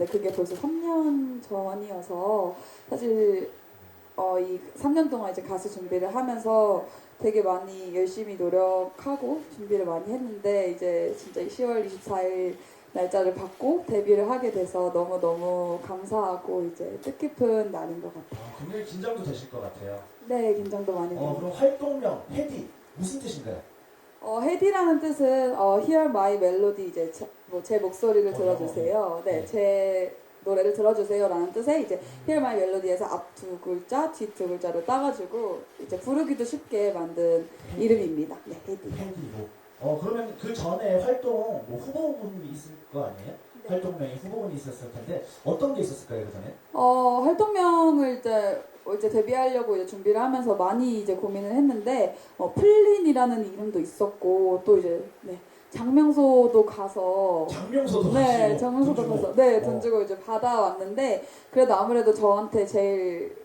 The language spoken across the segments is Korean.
인사드렸는데 그게 벌써 3년 전이어서 사실 어, 이 3년 동안 이제 가수 준비를 하면서 되게 많이 열심히 노력하고 준비를 많이 했는데 이제 진짜 10월 24일 날짜를 받고 데뷔를 하게 돼서 너무너무 감사하고 이제 뜻깊은 날인 것 같아요. 어, 굉장히 긴장도 되실 것 같아요. 네, 긴장도 많이 어. 그럼 활동명 헤디 무슨 뜻인가요? 어, 헤디라는 뜻은 어, Hear My Melody 이제 제, 뭐, 제 목소리를 어, 들어주세요. 네, 네. 제 노래를 들어주세요라는 뜻의 이제 Hear My Melody에서 앞 두 글자, 뒤 두 글자를 따가지고 이제 부르기도 쉽게 만든 이름입니다. 네, 헤디. 헤디로. 어 그러면 그 전에 활동 뭐 후보군이 있을 거 아니에요? 네. 활동명이 후보군이 있었을 텐데 어떤 게 있었을까요 그 전에? 어, 활동명을 이제 어, 이제 데뷔하려고 이제 준비를 하면서 많이 이제 고민을 했는데 어, 플린이라는 이름도 있었고 또 이제 네, 장명소도 가서 장명소도 네, 가시고 장명소도 돈 주고. 가서 네, 어. 돈 주고 이제 받아왔는데 그래도 아무래도 저한테 제일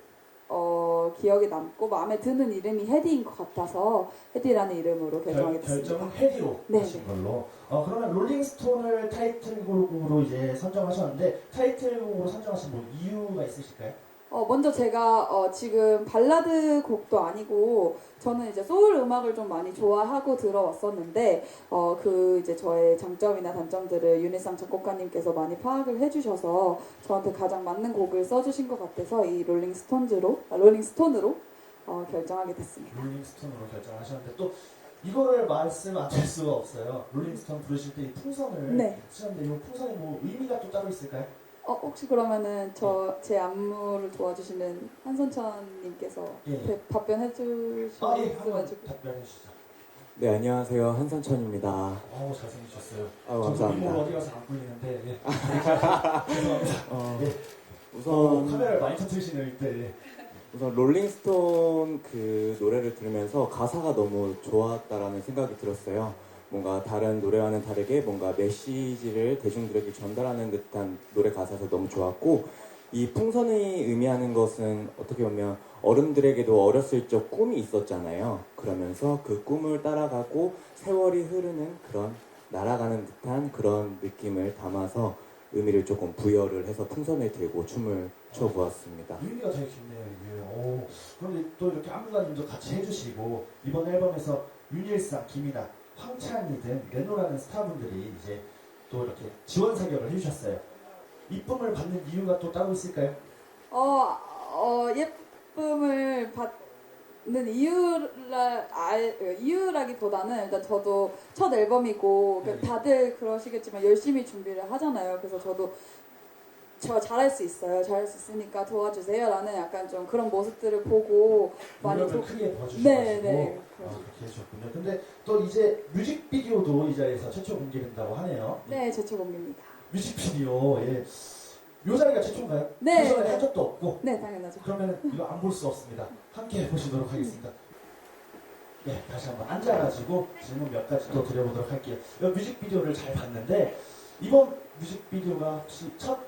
어, 기억에 남고 마음에 드는 이름이 헤디인 것 같아서 헤디라는 이름으로 결정하게 결, 됐습니다. 결정은 헤디로 네, 하신 네. 걸로. 어 그러면 롤링스톤을 타이틀곡으로 이제 선정하셨는데 타이틀곡으로 선정하신 뭐 이유가 있으실까요? 어, 먼저 제가 어, 지금 발라드 곡도 아니고 저는 이제 소울 음악을 좀 많이 좋아하고 들어왔었는데 어, 그 이제 저의 장점이나 단점들을 유니상 작곡가님께서 많이 파악을 해주셔서 저한테 가장 맞는 곡을 써주신 것 같아서 이 롤링 스톤즈로 아, 롤링 스톤으로 어, 결정하게 됐습니다. 롤링스톤으로 결정하셨는데 또 이거를 말씀 안 드릴 수가 없어요. 롤링스톤 부르실 때 이 풍선을 네. 쓰는데 이 풍선에 뭐 의미가 또 따로 있을까요? 어, 혹시 그러면은 저 제 안무를 도와주시는 한선천님께서 예. 대- 답변해 주시면 아, 예, 한번. 답변해 주시죠. 네, 안녕하세요. 한선천입니다. 어우, 잘생기셨어요. 저 감사합니다. 이모 어디 가서 안 보이는데. 예. 죄송합니다. 어, 예. 우선, 어, 카메라를 많이 터트리시네요, 이때. 예. 우선 롤링스톤 그 노래를 들으면서 가사가 너무 좋았다라는 생각이 들었어요. 뭔가 다른 노래와는 다르게 뭔가 메시지를 대중들에게 전달하는 듯한 노래 가사에서 너무 좋았고, 이 풍선이 의미하는 것은 어떻게 보면 어른들에게도 어렸을 적 꿈이 있었잖아요. 그러면서 그 꿈을 따라가고 세월이 흐르는 그런 날아가는 듯한 그런 느낌을 담아서 의미를 조금 부여를 해서 풍선을 들고 춤을 춰보았습니다. 의미가 되게 깊네요, 이게. 오. 그런데 또 이렇게 안무가님도 같이 해주시고, 이번 앨범에서 윤일상, 김이나, 등 레노라는 스타분들이 이제 또 이렇게 지원 사격을 해주셨어요. 이쁨을 받는 이유가 또 따로 있을까요? 어, 어, 예쁨을 받는 이유라, 알, 이유라기보다는 일단 저도 첫 앨범이고 그 네. 다들 그러시겠지만 열심히 준비를 하잖아요. 그래서 저도 저 잘할 수 있어요. 잘할 수 있으니까 도와주세요. 라는 약간 좀 그런 모습들을 보고 많이 도... 크게 도와주셔가지고 네, 네. 아, 그렇게 해주셨군요. 근데 또 이제 뮤직비디오도 이 자리에서 최초 공개된다고 하네요. 네, 제초공입니다. 뮤직비디오, 예. 요 자리가 최초인가요? 네, 그 전에 네. 한 적도 없고. 네, 당연하죠. 그러면 이거 안 볼 수 없습니다. 함께 해보시도록 하겠습니다. 네, 다시 한번 앉아가지고 질문 몇 가지 또 드려보도록 할게요. 이 뮤직비디오를 잘 봤는데 이번 뮤직비디오가 혹시 첫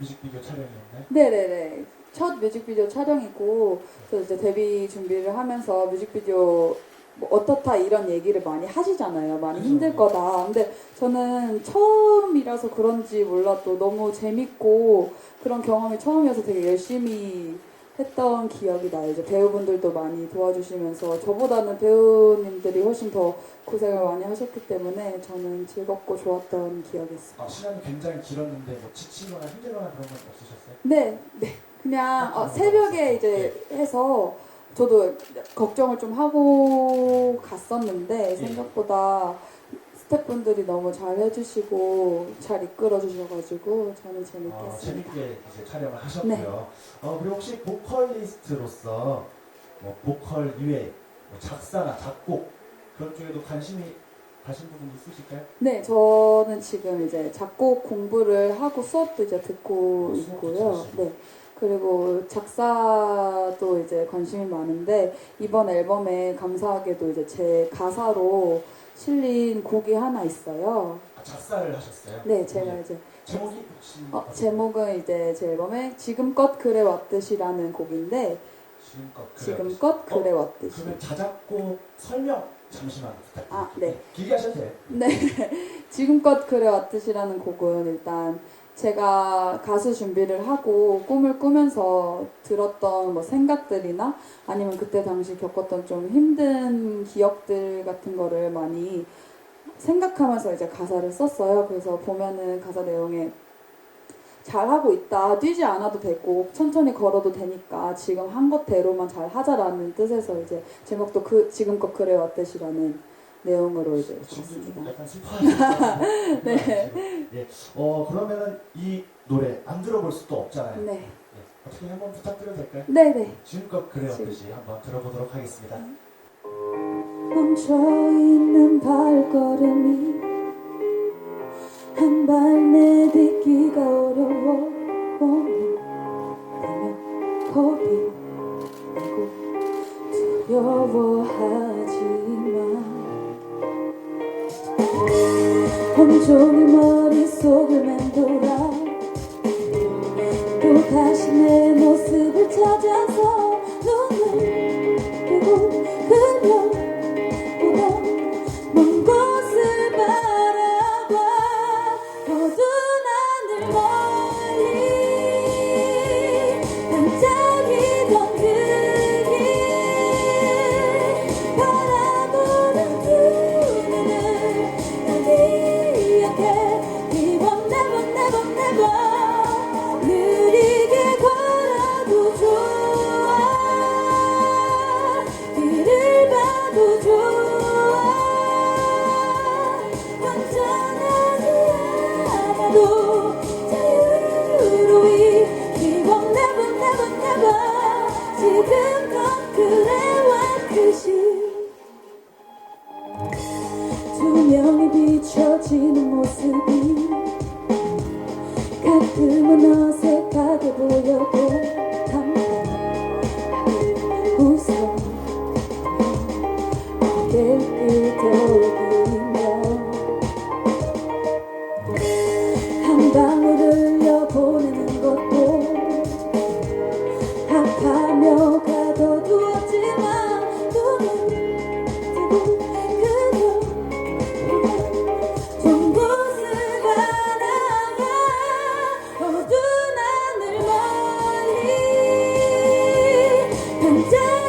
뮤직비디오 촬영이었나요? 네네네. 첫 뮤직비디오 촬영이고, 저 이제 데뷔 준비를 하면서 뮤직비디오 뭐 어떻다 이런 얘기를 많이 하시잖아요. 많이 그죠. 힘들 거다. 근데 저는 처음이라서 그런지 몰라도 너무 재밌고 그런 경험이 처음이어서 되게 열심히 했던 기억이 나요. 이제 배우분들도 많이 도와주시면서 저보다는 배우님들이 훨씬 더 고생을 많이 하셨기 때문에 저는 즐겁고 좋았던 기억이 있어요. 아, 시간이 굉장히 길었는데 뭐 지치거나 힘들거나 그런 건 없으셨어요? 네, 네. 그냥 어, 새벽에 이제 해서 저도 걱정을 좀 하고 갔었는데 생각보다 스태프분들이 너무 잘 해주시고 잘 이끌어 주셔가지고 저는 재밌게 어. 재밌게 이제 촬영을 하셨고요. 네. 어, 그리고 혹시 보컬리스트로서 뭐 보컬 이외 뭐 작사나 작곡 그런 쪽에도 관심이 가신 부분 있으실까요? 네, 저는 지금 이제 작곡 공부를 하고 수업도 이제 듣고 어, 있고요. 네. 그리고 작사도 이제 관심이 많은데 이번 앨범에 감사하게도 이제 제 가사로 실린 곡이 하나 있어요. 아, 작사를 하셨어요? 네, 제가 이제 제목이 혹시 어, 제목은 이제 제 앨범에 지금껏 그래 왔듯이라는 곡인데 지금껏 그래 지금껏 그래 왔듯이 그러면 자작곡 설명 잠시만 부탁드립니다. 아, 네. 길게 하셔도 돼요. 네 지금껏 그래 왔듯이라는 곡은 일단 제가 가수 준비를 하고 꿈을 꾸면서 들었던 뭐 생각들이나 아니면 그때 당시 겪었던 좀 힘든 기억들 같은 거를 많이 생각하면서 이제 가사를 썼어요. 그래서 보면은 가사 내용에 잘하고 있다. 뛰지 않아도 되고 천천히 걸어도 되니까 지금 한 것대로만 잘 하자라는 뜻에서 이제 제목도 그 지금껏 그래 왔듯이라는 내용으로 이제. 약간 슬퍼하시는 네. 예. 어 그러면은 이 노래 안 들어볼 수도 없잖아요. 네. 예. 어떻게 한번 부탁드려도 될까요? 네네. 지금껏 그래왔듯이 한번 들어보도록 하겠습니다. 멈춰있는 발걸음이 한 발 내딛기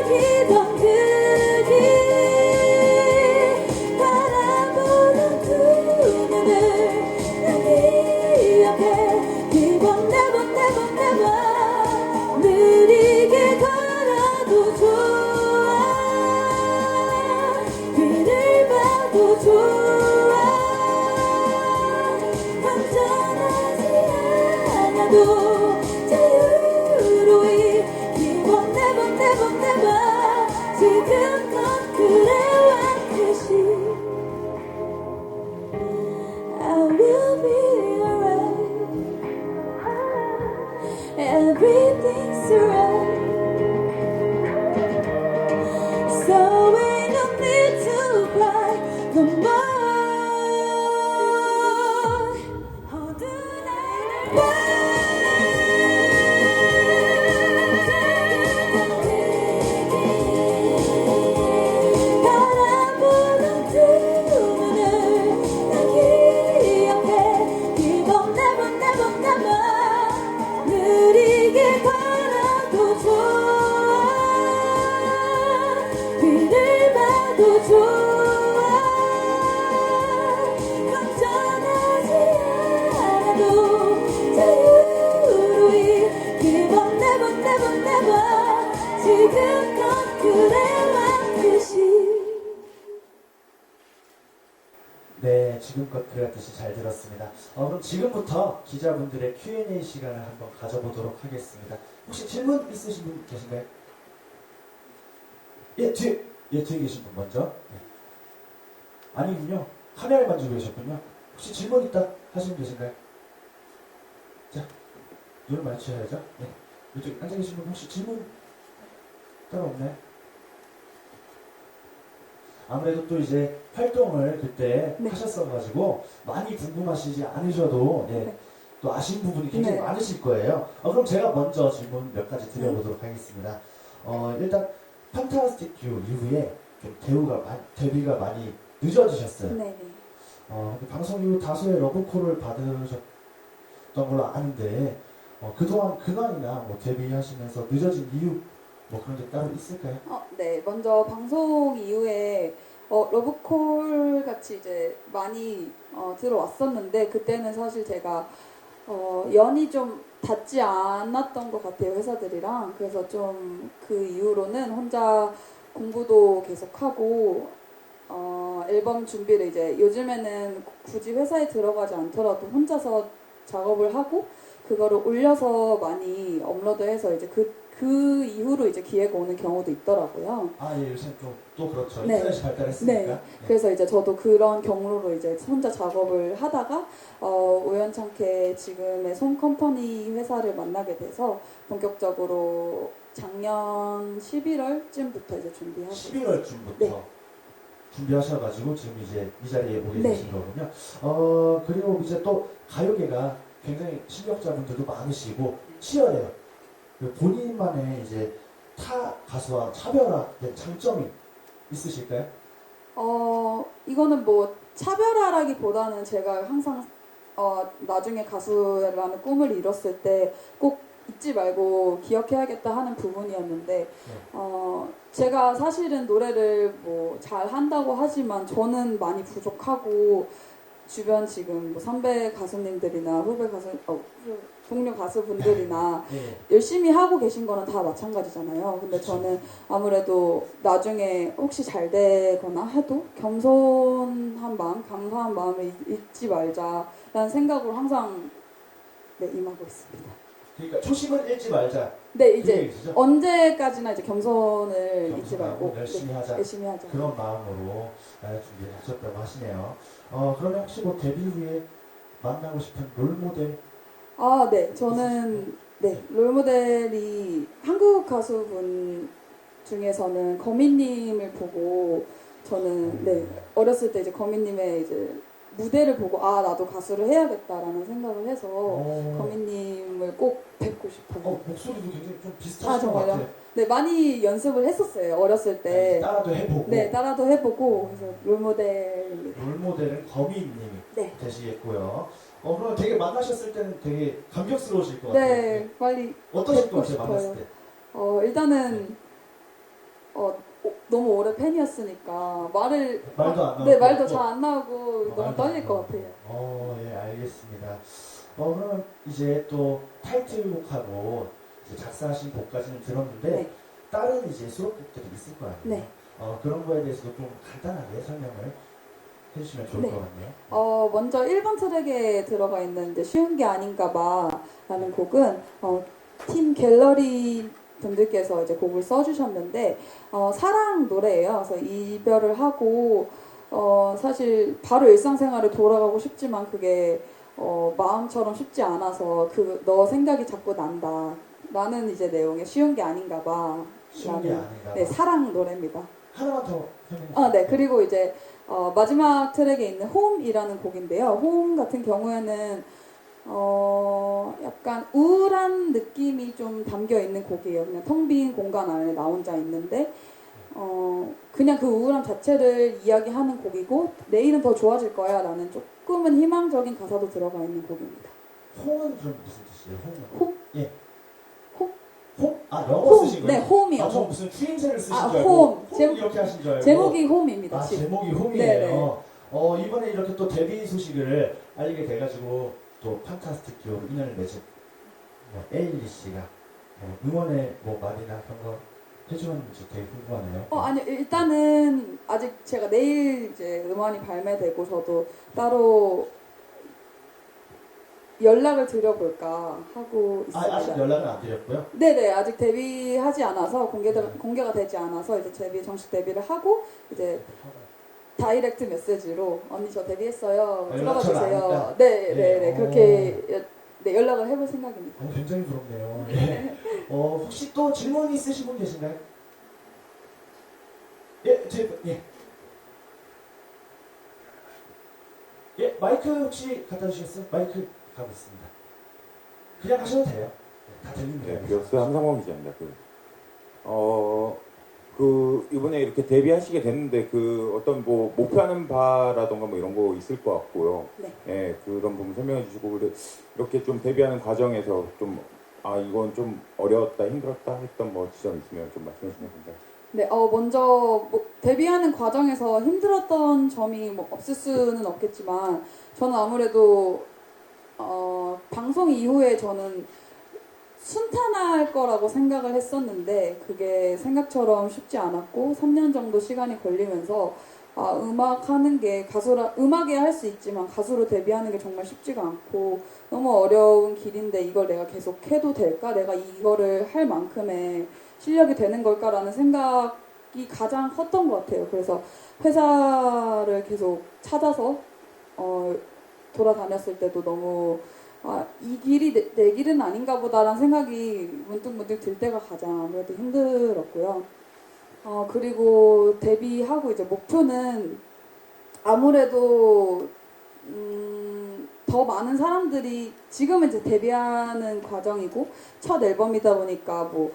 반짝이던 그 기자분들의 Q&A 시간을 한번 가져보도록 하겠습니다. 혹시 질문 있으신 분 계신가요? 예, 뒤에, 예, 뒤에 계신 분 먼저. 네. 아니군요. 카메라를 만지고 계셨군요. 혹시 질문 있다 하시는 분 계신가요? 자, 눈을 맞추셔야죠. 네. 이쪽 앉아 계신 분 혹시 질문 따로 없나요? 아무래도 또 이제 활동을 그때 네. 하셨어가지고 많이 궁금하시지 않으셔도 예, 네. 또 아쉬운 부분이 굉장히 네. 많으실 거예요. 어, 그럼 제가 먼저 질문 몇 가지 드려보도록 하겠습니다. 어, 일단 판타스틱 듀 이후에 좀 대우가 데뷔가 많이 늦어지셨어요. 네네 어, 그 방송 이후 다수의 러브콜을 받으셨던 걸로 아는데 어, 그동안 근황이나 뭐 데뷔하시면서 늦어진 이유 뭐 그런 게 따로 있을까요? 어, 네, 먼저 방송 이후에 어, 러브콜 같이 이제 많이 어, 들어왔었는데 그때는 사실 제가 어, 연이 좀 닿지 않았던 것 같아요 회사들이랑. 그래서 좀 그 이후로는 혼자 공부도 계속하고 어, 앨범 준비를 이제 요즘에는 굳이 회사에 들어가지 않더라도 혼자서 작업을 하고 그거를 올려서 많이 업로드해서 이제 그, 그 이후로 이제 기회가 오는 경우도 있더라고요. 아, 예, 요새 또, 또 그렇죠. 네. 인터넷이 발달했으니까. 네. 그래서 이제 저도 그런 경로로 이제 혼자 작업을 하다가 어, 우연찮게 지금의 손 컴퍼니 회사를 만나게 돼서 본격적으로 작년 11월쯤부터 이제 준비하고 11월쯤부터 네. 준비하셔가지고 지금 이제 이 자리에 오게 네. 거군요. 어, 그리고 이제 또 가요계가 굉장히 실력자분들도 많으시고 치열해요. 그 본인만의 이제 타 가수와 차별화된 장점이 있으실까요? 어, 이거는 뭐 차별화라기보다는 제가 항상 어, 나중에 가수라는 꿈을 이뤘을 때 꼭 잊지 말고 기억해야겠다 하는 부분이었는데 어, 제가 사실은 노래를 뭐 잘 한다고 하지만 저는 많이 부족하고 주변 지금 뭐 선배 가수님들이나 후배 가수 어, 후- 동료 가수분들이나 예. 열심히 하고 계신 거는 다 마찬가지잖아요. 근데 저는 아무래도 나중에 혹시 잘 되거나 해도 겸손한 마음, 감사한 마음을 잊- 잊지 말자라는 생각으로 항상 네, 임하고 있습니다. 그러니까 초심을 잃지 말자. 네그 이제? 언제까지나 이제 겸손을 잊지 말고 열심히 네, 하자. 열심히 하자. 그런 마음으로 아, 준비를 하셨다고 하시네요. 어, 그러면 혹시 뭐 데뷔 후에 만나고 싶은 롤모델 아, 네. 저는 네 롤모델이 한국 가수분 중에서는 거미님을 보고 저는 네 어렸을 때 이제 거미님의 이제 무대를 보고 아 나도 가수를 해야겠다라는 생각을 해서 어, 거미님을 꼭 뵙고 싶어요. 어, 목소리도 좀 아, 비슷하신 것 정말요? 같아요. 네 많이 연습을 했었어요 어렸을 때. 따라도 해보고 네 따라도 해보고 그래서 롤모델입니다. 롤모델은 거미님이 네. 되시겠고요. 어, 그럼 되게 만나셨을 때는 되게 감격스러우실 것 같아요. 네 빨리 어떠실 것 같아요. 만났을 때? 어 일단은 어 오- 너무 오래 팬이었으니까 말을 말도 안 나오고. 네 말도 잘 안 나오고 어, 너무 떨릴 안 것. 같아요. 어, 예, 알겠습니다. 어, 그러면 이제 또 타이틀곡하고 이제 작사하신 곡까지는 들었는데 네. 다른 이제 수록곡들이 있을 거 아니에요? 네. 어, 그런 거에 대해서도 좀 간단하게 설명을 해주시면 좋을 네. 것 같네요. 어 먼저 1번 트랙에 들어가 있는 이제 쉬운 게 아닌가 봐라는 곡은 어, 팀 갤러리 분들께서 이제 곡을 써주셨는데 어, 사랑 노래예요. 그래서 이별을 하고 어, 사실 바로 일상생활을 돌아가고 싶지만 그게 어, 마음처럼 쉽지 않아서 그 너 생각이 자꾸 난다. 라는 이제 내용의 쉬운 게 아닌가 봐. 쉬운 게 아닌가. 네, 사랑 노래입니다. 하나만 더 설명해. 아, 네. 그리고 이제 어, 마지막 트랙에 있는 홈이라는 곡인데요. 홈 같은 경우에는 어, 약간 우울한 느낌이 좀 담겨 있는 곡이에요. 그냥 텅 빈 공간 안에 나 혼자 있는데 어, 그냥 그 우울함 자체를 이야기하는 곡이고 내일은 더 좋아질 거야 라는 조금은 희망적인 가사도 들어가 있는 곡입니다. 홍은 그럼 무슨 뜻이에요? 홍은? 홈? 예. 홈? 홈? 아, 영어 홈! 쓰신 네, 거예요? 홈이요. 아, 저 홈. 무슨 추임새를 쓰신 아, 줄 알고 홈. 홈 제목- 이렇게 하신 줄 알고 제목이 홈입니다. 아, 지금. 제목이 홈이에요. 네네. 어, 이번에 이렇게 또 데뷔 소식을 알리게 돼가지고 또 판타스틱 듀오로 인연을 맺은 뭐, 에일리 씨가 뭐 응원의 뭐 말이나 그런 거 해주는지 되게 궁금하네요. 어, 아니, 일단은 아직 제가 내일 이제 음원이 발매되고 저도 따로 연락을 드려볼까 하고 아, 있습니다. 아직 연락은 안 드렸고요. 네네, 아직 데뷔하지 않아서 공개, 공개가 되지 않아서 이제 데뷔, 정식 데뷔를 하고 이제 다이렉트 메시지로 언니 저 데뷔했어요. 아, 들어가 주세요. 네, 네, 네, 네. 어. 그렇게 여- 네, 연락을 해볼 생각입니다. 어, 굉장히 부럽네요. 예. 어, 혹시 또 질문 있으신 분 계신가요? 예, 제, 예. 예, 마이크 혹시 갖다 주시겠어요? 마이크 가고 있습니다. 그냥 하셔도 돼요. 네, 다 들립니다. 네, 뷰어스 함상범 기자입니다. 그, 어, 그, 이번에 이렇게 데뷔하시게 됐는데, 그, 어떤 뭐, 목표하는 바라던가 뭐 이런 거 있을 것 같고요. 네. 예, 그런 부분 설명해 주시고, 그래, 이렇게 좀 데뷔하는 과정에서 좀, 아, 이건 좀 어려웠다, 힘들었다 했던 뭐 지점 있으면 좀 말씀해 주시면 감사하겠습니다. 네, 어, 먼저 뭐, 데뷔하는 과정에서 힘들었던 점이 뭐 없을 수는 없겠지만 저는 아무래도 어, 방송 이후에 저는 순탄할 거라고 생각을 했었는데 그게 생각처럼 쉽지 않았고 3년 정도 시간이 걸리면서 아, 음악 하는 게 가수라 음악에 할 수 있지만 가수로 데뷔하는 게 정말 쉽지가 않고 너무 어려운 길인데 이걸 내가 계속 해도 될까? 내가 이거를 할 만큼의 실력이 되는 걸까라는 생각이 가장 컸던 것 같아요. 그래서 회사를 계속 찾아서 어, 돌아다녔을 때도 너무 아, 이 길이 내, 내 길은 아닌가 보다라는 생각이 문득문득 들 때가 가장 아무래도 힘들었고요. 어, 그리고 데뷔하고 이제 목표는 아무래도 음, 더 많은 사람들이 지금은 이제 데뷔하는 과정이고 첫 앨범이다 보니까 뭐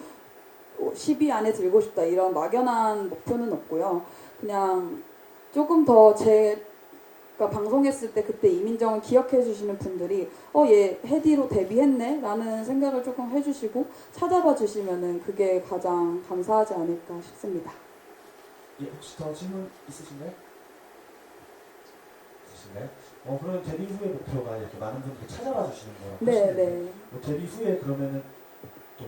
10위 안에 들고 싶다 이런 막연한 목표는 없고요. 그냥 조금 더 제 가 방송했을 때 그때 이민정을 기억해 주시는 분들이 어 얘 헤디로 데뷔했네 라는 생각을 조금 해주시고 찾아봐 주시면은 그게 가장 감사하지 않을까 싶습니다. 예, 혹시 더 질문 있으신가요? 있으신가요? 어, 그러면 데뷔 후의 목표가 이렇게 많은 분들이 찾아봐 주시는 거라고 네, 네. 뭐 데뷔 후에 그러면은 또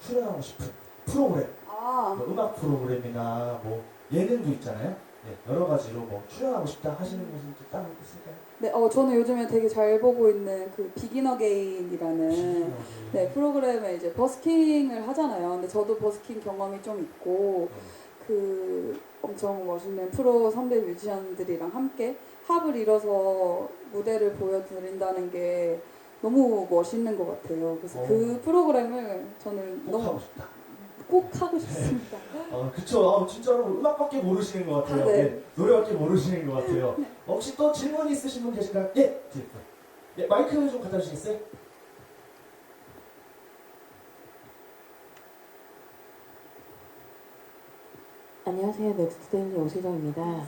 출연하고 싶은 프로그램, 아, 뭐 음악 프로그램이나 뭐 예능도 있잖아요. 네, 여러 가지로 뭐 출연하고 싶다 하시는 곳은 또 따로 있을까요? 네, 어, 저는 요즘에 되게 잘 보고 있는 그 비긴 어게인이라는 네, 프로그램에 이제 버스킹을 하잖아요. 근데 저도 버스킹 경험이 좀 있고, 그 엄청 멋있는 프로 선배 뮤지션들이랑 함께 합을 이뤄서 무대를 보여드린다는 게 너무 멋있는 것 같아요. 그래서 어. 그 프로그램을 저는 꼭 너무 하고 싶다. 꼭 하고 싶습니다. 어, 그쵸. 어, 진짜로 음악밖에 모르시는 것 같아요. 아, 네. 네, 노래밖에 모르시는 것 같아요. 어, 혹시 또 질문 있으신 분 계실까요? 예, 뒤에 분. 예, 마이크 좀 갖다 주시겠어요? 안녕하세요. 넥스트데일리 오세정입니다.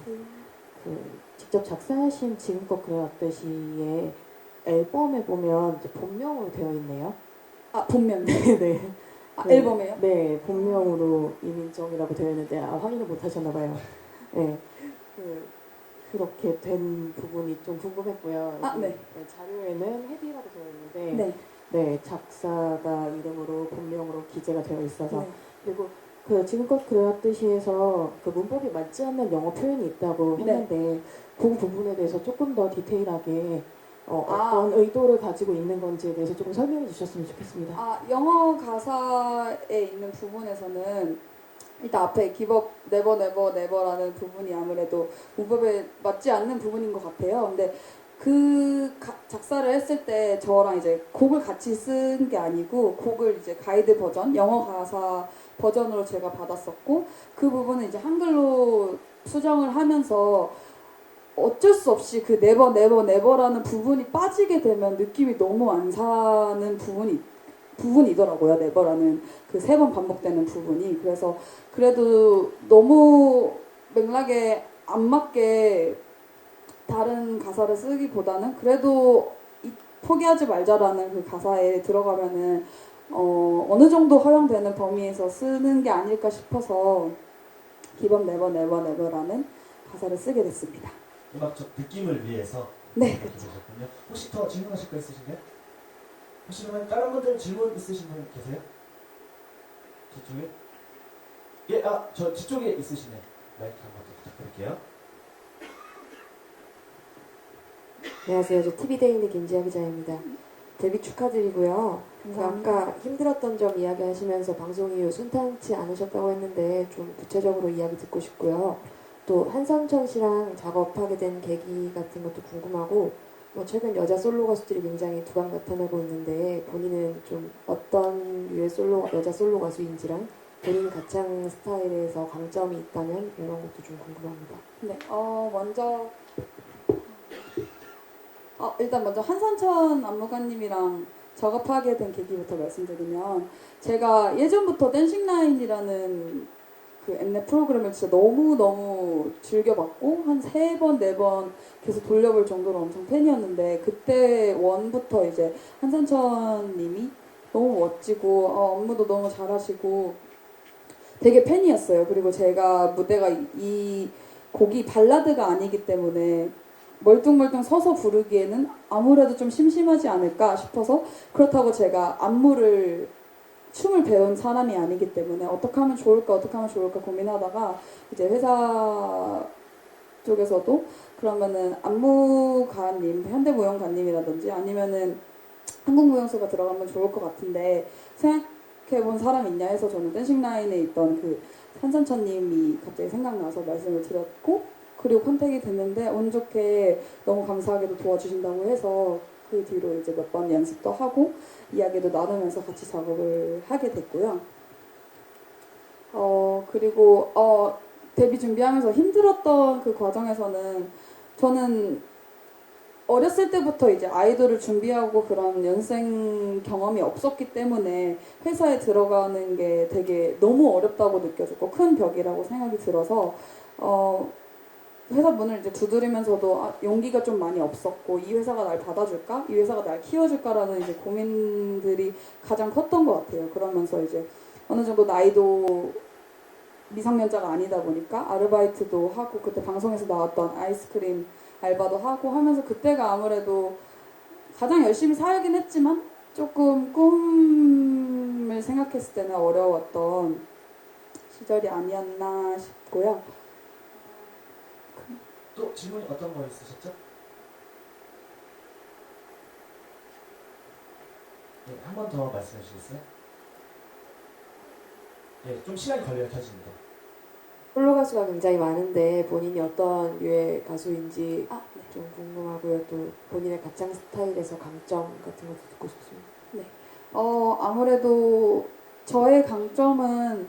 그 직접 작사하신 지금껏 그려왔듯이의 앨범에 보면 이제 본명으로 되어 있네요. 아, 본명. 네. 아, 네. 앨범에요? 네, 본명으로 이민정이라고 되어 있는데 아, 확인을 못 하셨나 봐요. 네. 그, 그렇게 된 부분이 좀 궁금했고요. 아, 여기, 네. 자료에는 헤비라고 되어 있는데 네. 네, 작사가 이름으로 본명으로 기재가 되어 있어서 네. 그리고 그 지금껏 그렸듯이에서 그 문법이 맞지 않는 영어 표현이 있다고 네. 했는데 그 부분에 대해서 조금 더 디테일하게 어, 아. 어떤 의도를 가지고 있는 건지에 대해서 조금 설명해 주셨으면 좋겠습니다. 아, 영어 가사에 있는 부분에서는 일단 앞에 기법 네버 네버 네버라는 부분이 아무래도 문법에 맞지 않는 부분인 것 같아요. 근데 그 가- 작사를 했을 때 저랑 이제 곡을 같이 쓴 게 아니고 곡을 이제 가이드 버전, 영어 가사 버전으로 제가 받았었고 그 부분은 이제 한글로 수정을 하면서 어쩔 수 없이 그 네버 네버 네버라는 부분이 빠지게 되면 느낌이 너무 안 사는 부분이 부분이더라고요. 네버라는 그 세 번 반복되는 부분이 그래서 그래도 너무 맥락에 안 맞게 다른 가사를 쓰기보다는 그래도 이- 포기하지 말자라는 그 가사에 들어가면은 어, 어느 정도 허용되는 범위에서 쓰는 게 아닐까 싶어서 기본 네버 네버 네버라는 가사를 쓰게 됐습니다. 음악적 느낌을 위해서 네, 되셨군요. 혹시 더 질문하실 거 있으신가요? 혹시 그러면 다른 분들 질문 있으신 분 계세요? 저쪽에? 예, 아, 저 뒤쪽에 있으시네. 마이크 한번 더 부탁드릴게요. 안녕하세요. 저 TV데일리 김지아 기자입니다. 데뷔 축하드리고요. 그 감사합니다. 아까 힘들었던 점 이야기하시면서 방송 이후 순탄치 않으셨다고 했는데 좀 구체적으로 이야기 듣고 싶고요. 또 한선천 씨랑 작업하게 된 계기 같은 것도 궁금하고 뭐 최근 여자 솔로 가수들이 굉장히 두각 나타나고 있는데 본인은 좀 어떤 류의 솔로 여자 솔로 가수인지랑 본인 가창 스타일에서 강점이 있다면 이런 것도 좀 궁금합니다. 네, 어, 먼저, 어, 일단 먼저 한산천 안무가님이랑 작업하게 된 계기부터 말씀드리면, 제가 예전부터 댄싱 라인이라는 그 엠넷 프로그램을 진짜 너무너무 즐겨봤고, 한 세 번, 네 번 계속 돌려볼 정도로 엄청 팬이었는데, 그때 원부터 이제 한산천 님이 너무 멋지고, 어, 업무도 너무 잘하시고, 되게 팬이었어요. 그리고 제가 무대가 이, 이 곡이 발라드가 아니기 때문에 멀뚱멀뚱 서서 부르기에는 아무래도 좀 심심하지 않을까 싶어서 그렇다고 제가 안무를 춤을 배운 사람이 아니기 때문에 어떻게 하면 좋을까 어떻게 하면 좋을까 고민하다가 이제 회사 쪽에서도 그러면은 안무가님 현대무용가님이라든지 아니면은 한국무용수가 들어가면 좋을 것 같은데 생각해 본 사람 있냐 해서 저는 댄싱 라인에 있던 그 한선천님이 갑자기 생각나서 말씀을 드렸고 그리고 컨택이 됐는데 운 좋게 너무 감사하게도 도와주신다고 해서 그 뒤로 이제 몇 번 연습도 하고 이야기도 나누면서 같이 작업을 하게 됐고요. 어 그리고 어 데뷔 준비하면서 힘들었던 그 과정에서는 저는 어렸을 때부터 이제 아이돌을 준비하고 그런 연생 경험이 없었기 때문에 회사에 들어가는 게 되게 너무 어렵다고 느껴졌고 큰 벽이라고 생각이 들어서 어 회사 문을 이제 두드리면서도 아, 용기가 좀 많이 없었고 이 회사가 날 받아줄까? 이 회사가 날 키워줄까라는 이제 고민들이 가장 컸던 것 같아요. 그러면서 이제 어느 정도 나이도 미성년자가 아니다 보니까 아르바이트도 하고 그때 방송에서 나왔던 아이스크림 알바도 하고 하면서 그때가 아무래도 가장 열심히 살긴 했지만 조금 꿈을 생각했을 때는 어려웠던 시절이 아니었나 싶고요. 또 질문이 어떤 거 있으셨죠? 네, 한 번 더 말씀해 주시겠어요? 네, 좀 시간이 걸려요, 켜지는데. 솔로 가수가 굉장히 많은데 본인이 어떤 류의 가수인지 아, 네. 좀 궁금하고요. 또 본인의 가창 스타일에서 강점 같은 것도 듣고 싶습니다. 어, 아무래도 저의 강점은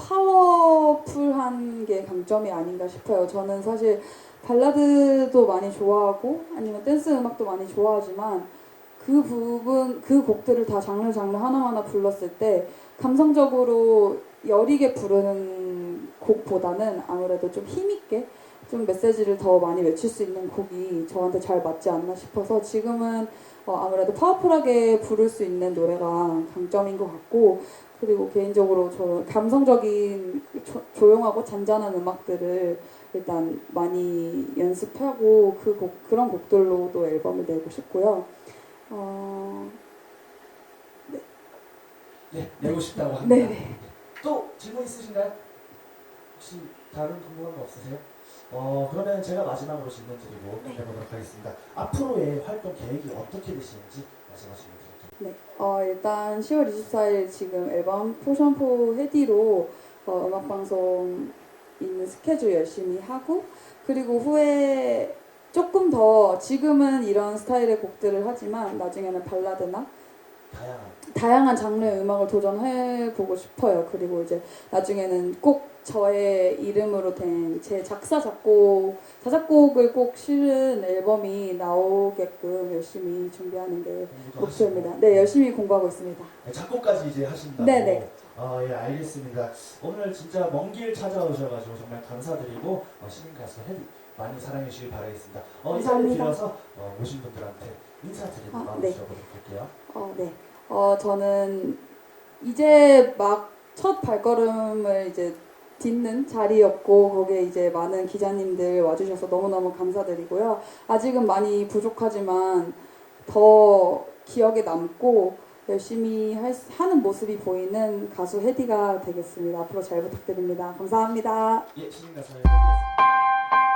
파워풀한 게 강점이 아닌가 싶어요. 저는 사실 발라드도 많이 좋아하고 아니면 댄스 음악도 많이 좋아하지만 그 부분, 그 곡들을 다 장르 장르 하나하나 불렀을 때 감성적으로 여리게 부르는 곡보다는 아무래도 좀 힘있게 좀 메시지를 더 많이 외칠 수 있는 곡이 저한테 잘 맞지 않나 싶어서 지금은 어, 아무래도 파워풀하게 부를 수 있는 노래가 강점인 것 같고 그리고 개인적으로 저 감성적인 조, 조용하고 잔잔한 음악들을 일단 많이 연습하고 그 곡, 그런 곡들로도 앨범을 내고 싶고요. 어, 네, 내고 싶다고 합니다. 네네. 또 질문 있으신가요? 혹시 다른 궁금한 거 없으세요? 어, 그러면 제가 마지막으로 질문 드리고 네. 해보도록 하겠습니다. 앞으로의 활동 계획이 어떻게 되시는지 말씀하시면. 네. 어, 일단 10월 24일 지금 앨범 포션포 헤디로 어, 음악방송 있는 스케줄 열심히 하고 그리고 후에 조금 더 지금은 이런 스타일의 곡들을 하지만 나중에는 발라드나 다양한 장르의 음악을 도전해 보고 싶어요. 그리고 이제 나중에는 꼭 저의 이름으로 된 제 작사 작곡 자작곡을 꼭 실은 앨범이 나오게끔 열심히 준비하는 게 목표입니다. 하시고. 네, 열심히 공부하고 있습니다. 네, 작곡까지 이제 하신다고. 네 네. 아, 예, 알겠습니다. 오늘 진짜 먼 길 찾아오셔가지고 정말 감사드리고 어, 신인 가수 혜리 많이 사랑해 주시길 바라겠습니다. 어, 감사합니다. 빌어서 어, 오신 분들한테 인사드리고 아, 마무리 네. 어, 네. 어, 저는 이제 막 첫 발걸음을 이제 딛는 자리였고, 거기에 이제 많은 기자님들 와주셔서 너무너무 감사드리고요. 아직은 많이 부족하지만 더 기억에 남고 열심히 할 수- 하는 모습이 보이는 가수 헤디가 되겠습니다. 앞으로 잘 부탁드립니다. 감사합니다. 예, 신인 가수 혜리였습니다.